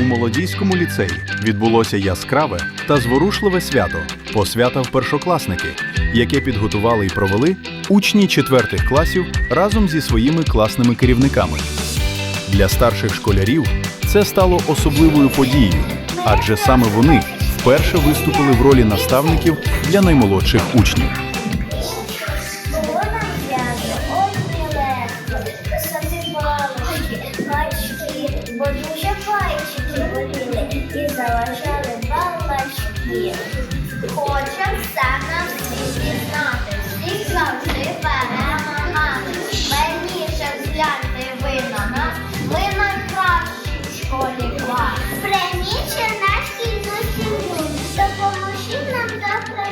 У молодійському ліцеї відбулося яскраве та зворушливе свято посвята в першокласники, яке підготували і провели учні четвертих класів разом зі своїми класними керівниками. Для старших школярів це стало особливою подією, адже саме вони вперше виступили в ролі наставників для наймолодших учнів. Балачки. Хочем все знати, всіх завжди перемагати. Верніше згляньте ви на нас, в школі клас. Прийміть наш кільну сім'ю, допоможіть нам добре